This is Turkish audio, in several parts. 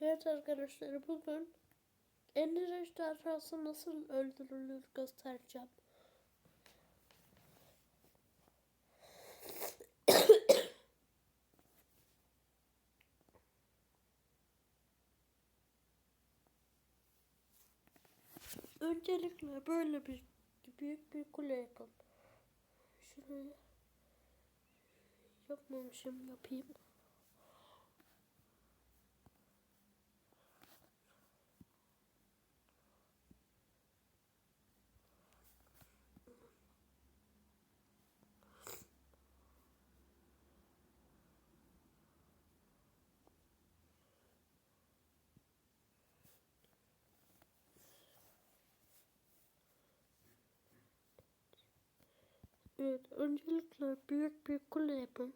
Evet arkadaşlar bugün Ender ejderhası nasıl öldürülür göstereceğim. Öncelikle böyle bir büyük bir kule yapın. Şuraya yapmamışım yapayım. Evet, öncelikle büyük bir kule yapın.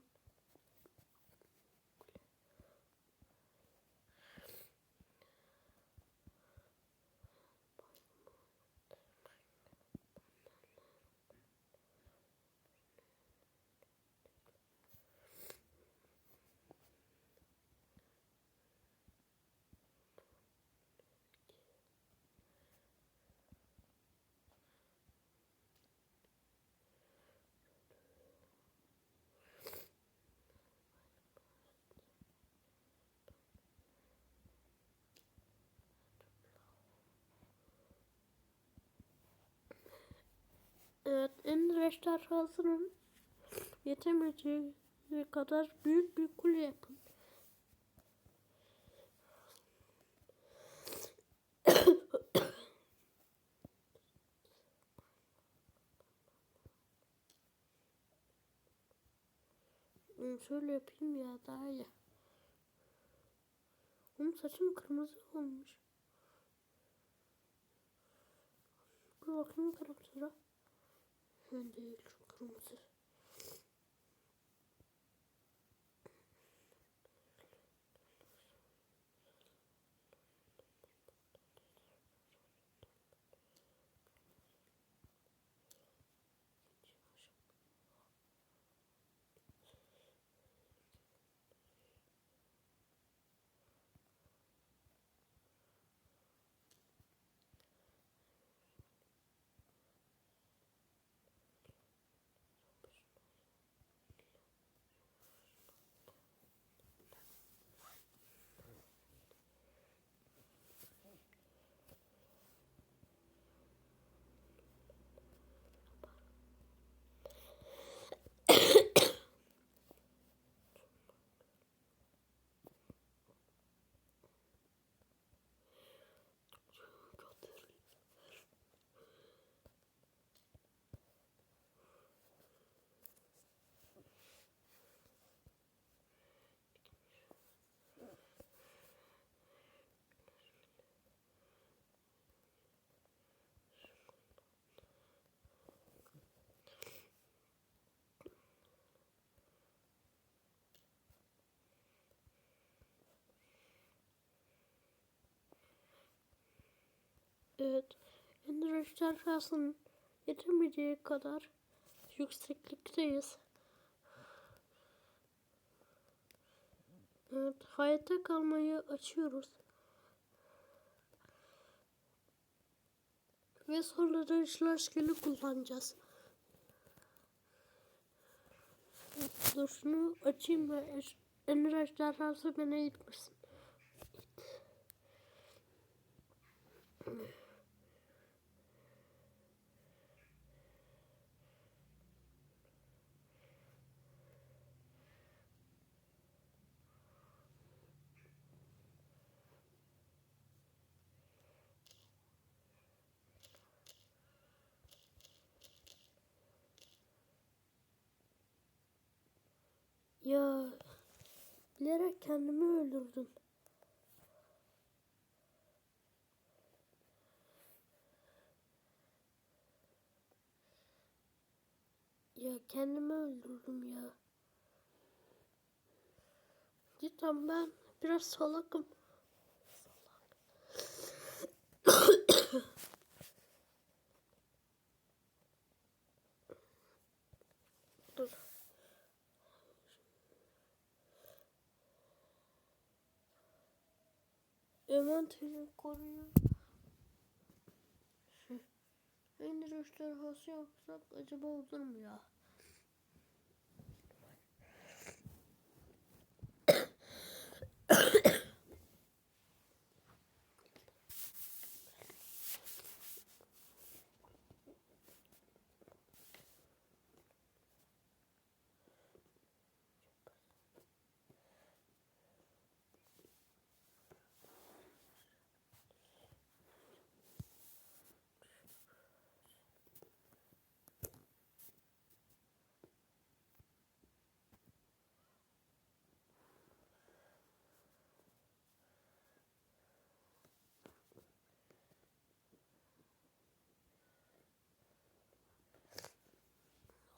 Evet, Ender ejderhasının yetemeyeceği kadar büyük bir kule yapın. Şöyle yapayım ya daha iyi. Oğlum saçım kırmızı olmuş. Dur bakayım karaktere. Ben değil kırmızı. Evet. Ender ejderhasının yetemeyeceği kadar yükseklikteyiz. Evet. Hayatta kalmayı açıyoruz. Ve sonra da şlaşkeli kullanacağız. Evet, dur şunu açayım ve Ender ejderhası beni itmesin. Ya bilerek kendimi öldürdüm. Ya kendimi öldürdüm ya. Cidden ben biraz salakım. Dur. Envanterini koruyor. Ender ejderhası yapsak acaba olur mu ya?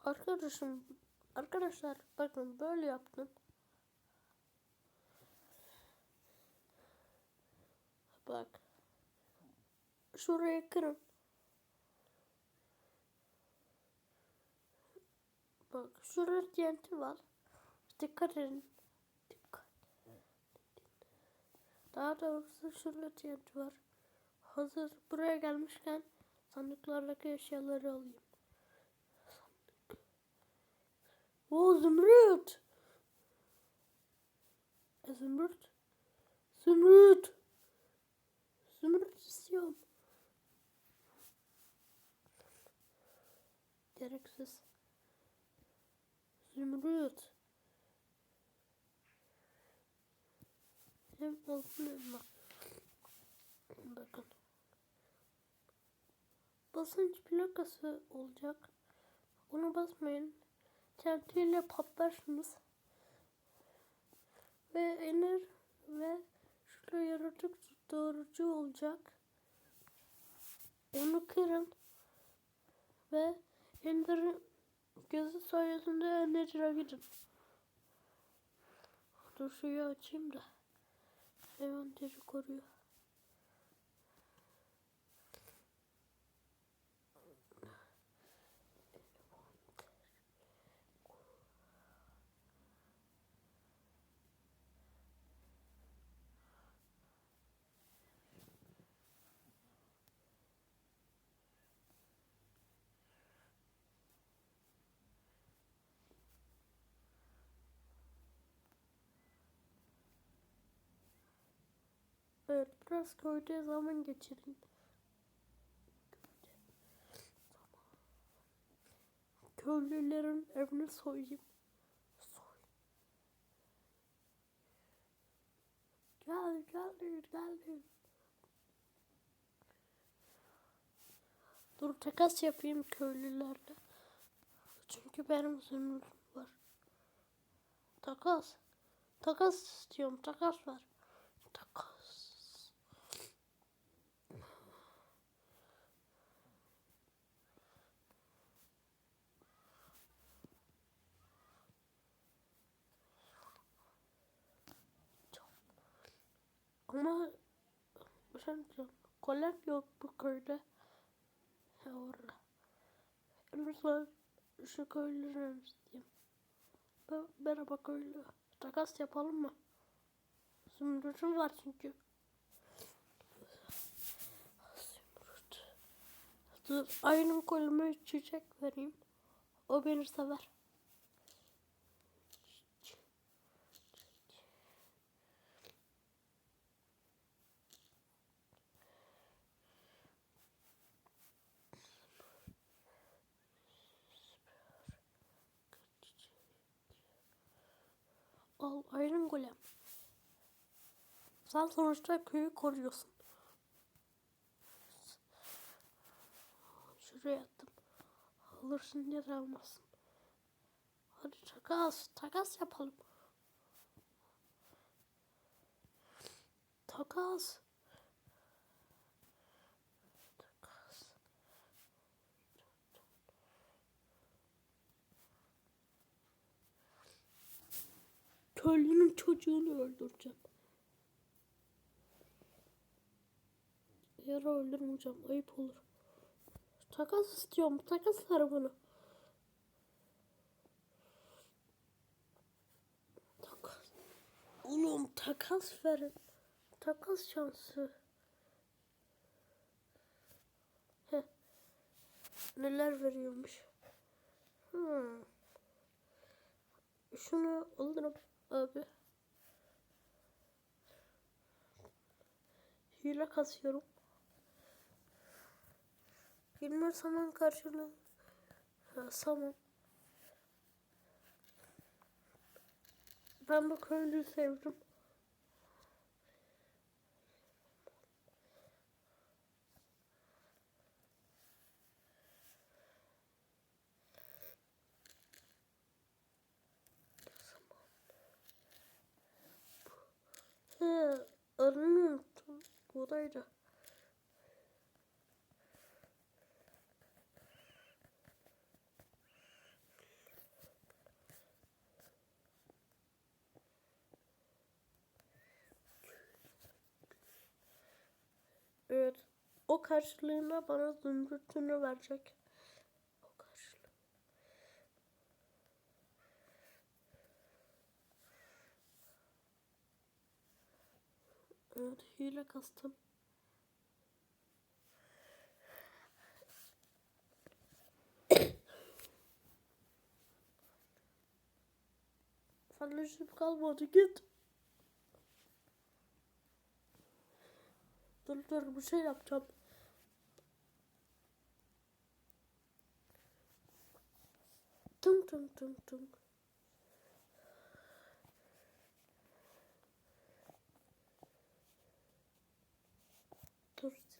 Arkadaşım, arkadaşlar bakın böyle yaptım. Bak. Şuraya kırın. Bak şurada TNT var. Dikkat edin. Dikkat. Daha doğrusu şurada TNT var. Hazır buraya gelmişken sandıklardaki eşyaları alayım. O zümrüt. E, zümrüt. Zümrüt. Zümrüt istiyorum. Gereksiz. Zümrüt. Hem hem bak. Bakın. Basınç plakası olacak. Ona basmayın. Çentiyle patlarsınız. Ve iner ve şurada yaratık doğrucu olacak. Onu kırın. Ve Ender'in gözü sayesinde Ender'e gidin. Dur suyu açayım da. Ender'i koruyor. Evet biraz köyde zaman geçirin. Köylülerin evini soyayım. Soy. Gel gel gel. Dur takas yapayım köylülerle. Çünkü benim zümrütüm var. Takas. Takas istiyorum. Takas var. Takas. Ama bir şey. Kolem yok bu köyde. Ya orada. Lütfen şu köylüleri isteyeyim. Ben, merhaba köylü. Takas yapalım mı? Zümrütüm var çünkü. Zümrüt. Dur aynı kolüme çiçek vereyim. O beni sever. Iron Golem. Sen sonuçta köyü koruyorsun. Şuraya attım. Alırsın da almazsın. Hadi takas. Takas yapalım. Takas. Köylünün çocuğunu öldüreceğim. Eğer öldürmeyeceğim ayıp olur. Takas istiyorum. Takas bana. Takas. Oğlum takas verin. Takas şansı. Heh. Neler veriyormuş. Hmm. Şunu alırım abi. Hile kasıyorum. 20 saman karşılığı. Ha, saman. Ben bu köylüyü sevdim. Adını unuttum. Buradaydı. Evet. O karşılığında bana zümrütünü verecek. Evet, hile kastım. Fazla kalmadı git. Dur dur bir şey yapacağım. Tung tung tung tung.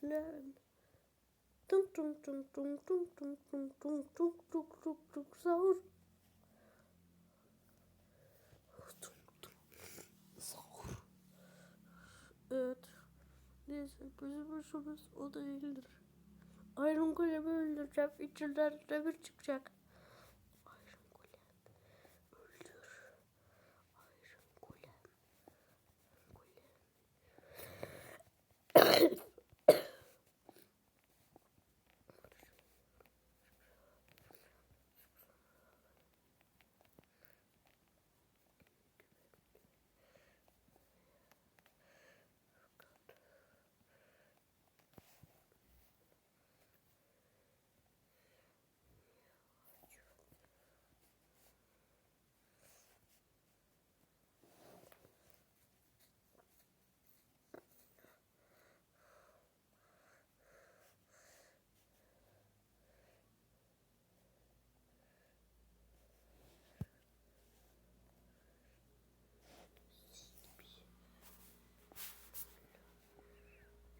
Silen. Tung tung tung tung tung tung tung tung tung tung tung tung sahur. Tung tung sahur. Evet. Neyse bizim işimiz o değildir. Iron Golem'i öldüreceğim. İçinden demir çıkacak.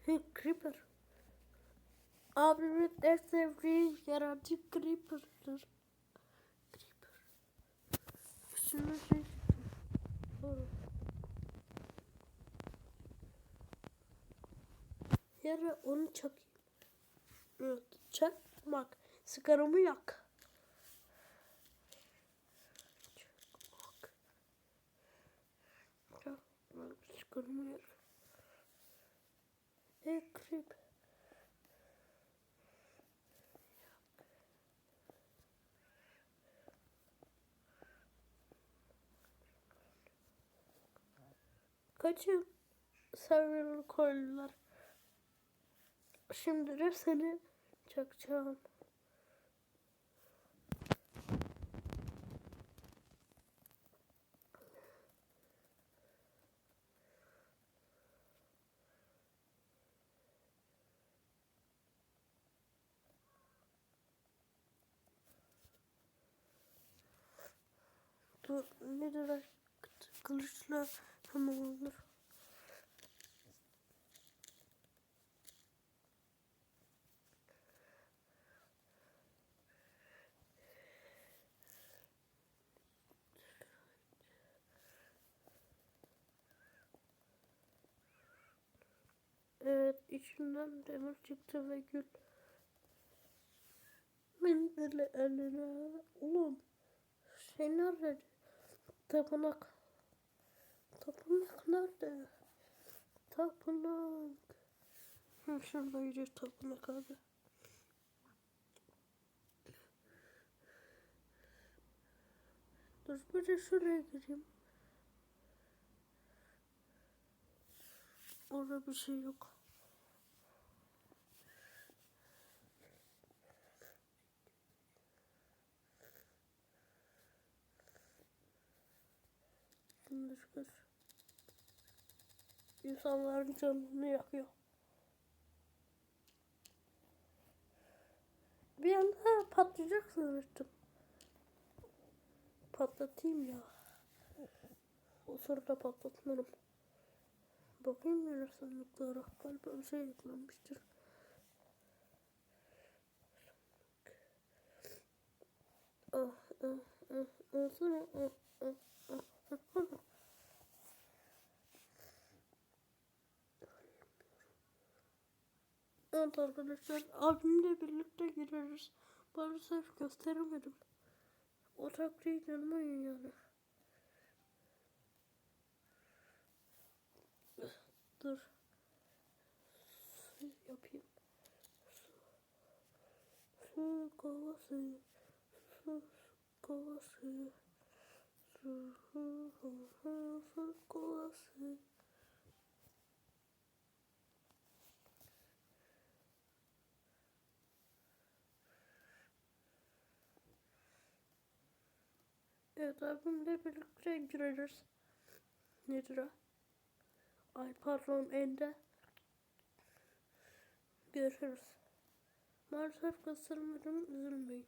Creeper. Abimin en sevdiği yaratık Creeper'dır. Creeper. Şunu şey... Yere onu çakayım. Evet, çakmak. Sigaramı yak. Çakmak. Sigaramı yak. Creep. Kaçın server'ı koydular. Şimdi seni çakacağım. Dur ne kadar kılıçla hemen olur. Evet içinden demir çıktı ve gül. Mendili eline. Oğlum şey nerede? Tapınak. Tapınak nerede? Tapınak. Hı, şuradaydı tapınak abi. Dur bir de şuraya gireyim. Orada bir şey yok. Şükür. İnsanların canını yakıyor. Bir anda patlayacak sanmıştım. Patlatayım ya. O sırada patlatmadım. Bakayım yine sandıklara. Galiba bir şey yüklenmiştir. Ah, ah, ah, ah, sana, ah, ah, ah, ah, Evet arkadaşlar abimle birlikte gireriz. Maalesef gösteremedim. O taktiği inanmayın yani. Dur. Su yapayım. Su. Su kovası. Su kovası. Su, su, su, su, Evet abimle birlikte gireriz. Nedir o? Ay pardon ende. Görüşürüz. Maalesef göstermedim üzülmeyin.